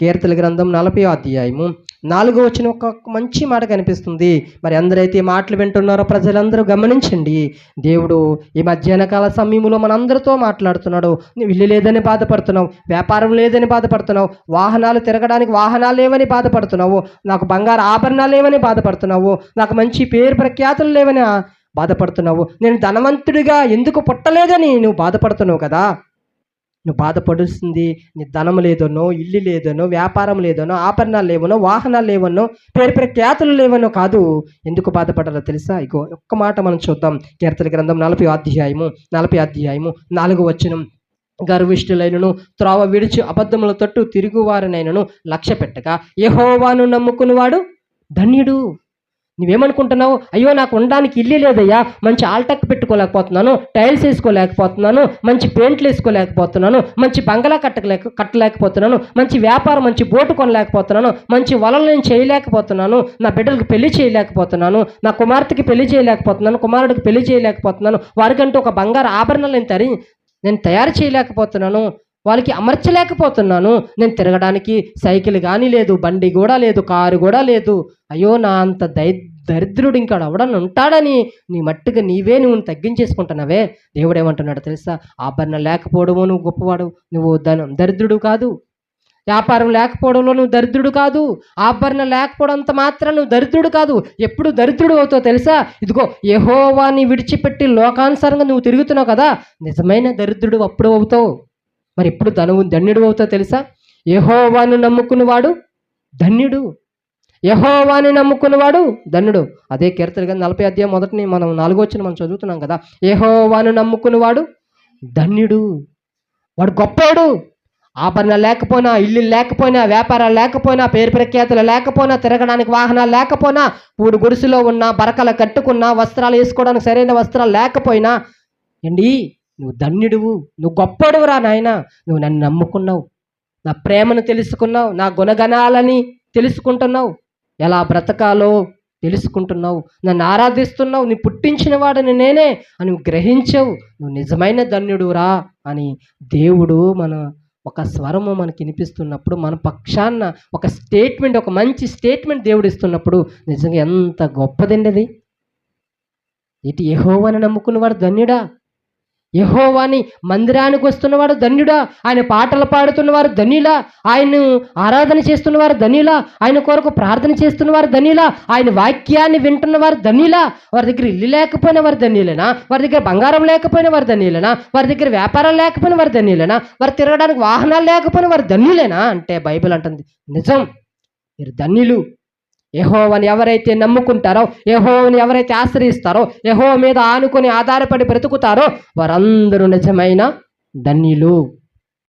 కీర్తన గ్రంథం నలభై అధ్యాయము. నాలుగో వచ్చిన ఒక మంచి మాట కనిపిస్తుంది. మరి అందరైతే ఈ మాటలు వింటున్నారో ప్రజలందరూ గమనించండి. దేవుడు ఈ మధ్యాహ్న కాల సమయంలో మనందరితో మాట్లాడుతున్నాడు. నువ్వు ఇల్లు లేదని బాధపడుతున్నావు వ్యాపారం లేదని బాధపడుతున్నావు వాహనాలు తిరగడానికి వాహనాలు లేవని బాధపడుతున్నావు నాకు బంగారు ఆభరణాలు లేవని బాధపడుతున్నావు నాకు మంచి పేరు ప్రఖ్యాతులు లేవని బాధపడుతున్నావు. నేను ధనవంతుడిగా ఎందుకు పుట్టలేదని నువ్వు బాధపడుతున్నావు కదా? నువ్వు బాధపడుస్తుంది నీ ధనం లేదనో ఇల్లు లేదనో వ్యాపారం లేదనో ఆభరణాలు లేవనో వాహనాలు లేవనో పేరు ఖ్యాతులు లేవనో కాదు. ఎందుకు బాధపడాలో తెలుసా? ఇగో ఒక్క మాట మనం చూద్దాం. కీర్తన గ్రంథం నలభై అధ్యాయము నలభై అధ్యాయము నాలుగు వచనం. గర్విష్ఠులైనను త్రోవ విడిచి అబద్ధముల తట్టు తిరుగువారినైనను లక్ష్య పెట్టగా యెహోవాను నమ్ముకునివాడు ధన్యుడు. నువ్వేమనుకుంటున్నావు? అయ్యో నాకు ఉండడానికి ఇల్లు లేదయ్యా. మంచి ఆల్టక్ పెట్టుకోలేకపోతున్నాను. టైల్స్ వేసుకోలేకపోతున్నాను. మంచి పెయింట్లు వేసుకోలేకపోతున్నాను. మంచి బంగళా కట్టలేక కట్టలేకపోతున్నాను. మంచి వ్యాపారం మంచి బోటు కొనలేకపోతున్నాను. మంచి వలలు నేను చేయలేకపోతున్నాను. నా బిడ్డలకు పెళ్ళి చేయలేకపోతున్నాను. నా కుమార్తెకి పెళ్ళి చేయలేకపోతున్నాను. కుమారుడికి పెళ్ళి చేయలేకపోతున్నాను. వారికంటూ ఒక బంగారు ఆభరణాలు నేను తరి నేను తయారు చేయలేకపోతున్నాను. వాళ్ళకి అమర్చలేకపోతున్నాను. నేను తిరగడానికి సైకిల్ కానీ లేదు బండి కూడా లేదు కారు కూడా లేదు. అయ్యో నా అంత దై దరిద్రుడు ఇంకా ఎవడన్నా ఉంటాడని నీ మట్టుగా నీవే నువ్వు తగ్గించేసుకుంటున్నావే? దేవుడు ఏమంటున్నాడు తెలుసా? ఆభరణ లేకపోవడము నువ్వు గొప్పవాడు నువ్వు ధనం దరిద్రుడు కాదు. వ్యాపారం లేకపోవడంలో నువ్వు దరిద్రుడు కాదు. ఆభరణ లేకపోవడంత మాత్రం నువ్వు దరిద్రుడు కాదు. ఎప్పుడు దరిద్రుడు అవుతావు తెలుసా? ఇదిగో యహోవాని విడిచిపెట్టి లోకానుసారంగా నువ్వు తిరుగుతున్నావు కదా? నిజమైన దరిద్రుడు అప్పుడు అవుతావు. మరి ఎప్పుడు ధనువు ధన్యుడు అవుతా తెలుసా? యహోవాను నమ్ముకున్నవాడు ధన్యుడు. యహోవాని నమ్ముకున్నవాడు ధన్యుడు. అదే కీర్తన గ్రంథం నలభై అధ్యాయం మొదటిని మనం నాలుగో వచ్చిన మనం చదువుతున్నాం కదా. యహోవాను నమ్ముకున్నవాడు ధన్యుడు. వాడు గొప్పవాడు ఆభరణ లేకపోయినా ఇల్లు లేకపోయినా వ్యాపారాలు లేకపోయినా పేరు ప్రఖ్యాతులు లేకపోయినా తిరగడానికి వాహనాలు లేకపోయినా పూడు గుడిసెలో ఉన్న బరకలు కట్టుకున్నా వస్త్రాలు వేసుకోవడానికి సరైన వస్త్రాలు లేకపోయినా ఏండి నువ్వు ధన్యుడువు. నువ్వు గొప్పడువురా నాయన. నువ్వు నన్ను నమ్ముకున్నావు. నా ప్రేమను తెలుసుకున్నావు. నా గుణగణాలని తెలుసుకుంటున్నావు. ఎలా బ్రతకాలో తెలుసుకుంటున్నావు. నన్ను ఆరాధిస్తున్నావు. నీ పుట్టించిన వాడిని నేనే అని నువ్వు గ్రహించావు. నువ్వు నిజమైన ధన్యుడురా అని దేవుడు మన ఒక స్వరము మనకి వినిపిస్తున్నప్పుడు మన పక్షాన ఒక స్టేట్మెంట్ ఒక మంచి స్టేట్మెంట్ దేవుడు ఇస్తున్నప్పుడు నిజంగా ఎంత గొప్పదండి అది. ఇటు యహోవాని నమ్ముకున్నవాడు ధన్యుడా? యహోవాని మందిరానికి వస్తున్నవాడు ధన్యుడా. ఆయన పాటలు పాడుతున్నవారు ధన్యులా. ఆయన్ను ఆరాధన చేస్తున్నవారు ధన్యులా. ఆయన కొరకు ప్రార్థన చేస్తున్నవారు ధన్యులా. ఆయన వాక్యాన్ని వింటున్నవారు ధన్యులా. వారి దగ్గర ఇల్లు లేకపోయిన వారు ధన్యులేనా? వారి దగ్గర బంగారం లేకపోయిన వారు ధన్యులేనా? వారి దగ్గర వ్యాపారం లేకపోయిన వారు ధన్యులేనా? వారు తిరగడానికి వాహనాలు లేకపోయిన వారు ధన్యులేనా? అంటే బైబిల్ అంటుంది నిజం మీరు ధన్యులు. యహోవని ఎవరైతే నమ్ముకుంటారో యహోవని ఎవరైతే ఆశ్రయిస్తారో యహో మీద ఆనుకొని ఆధారపడి బ్రతుకుతారో వారందరూ నిజమైన ధన్యులు.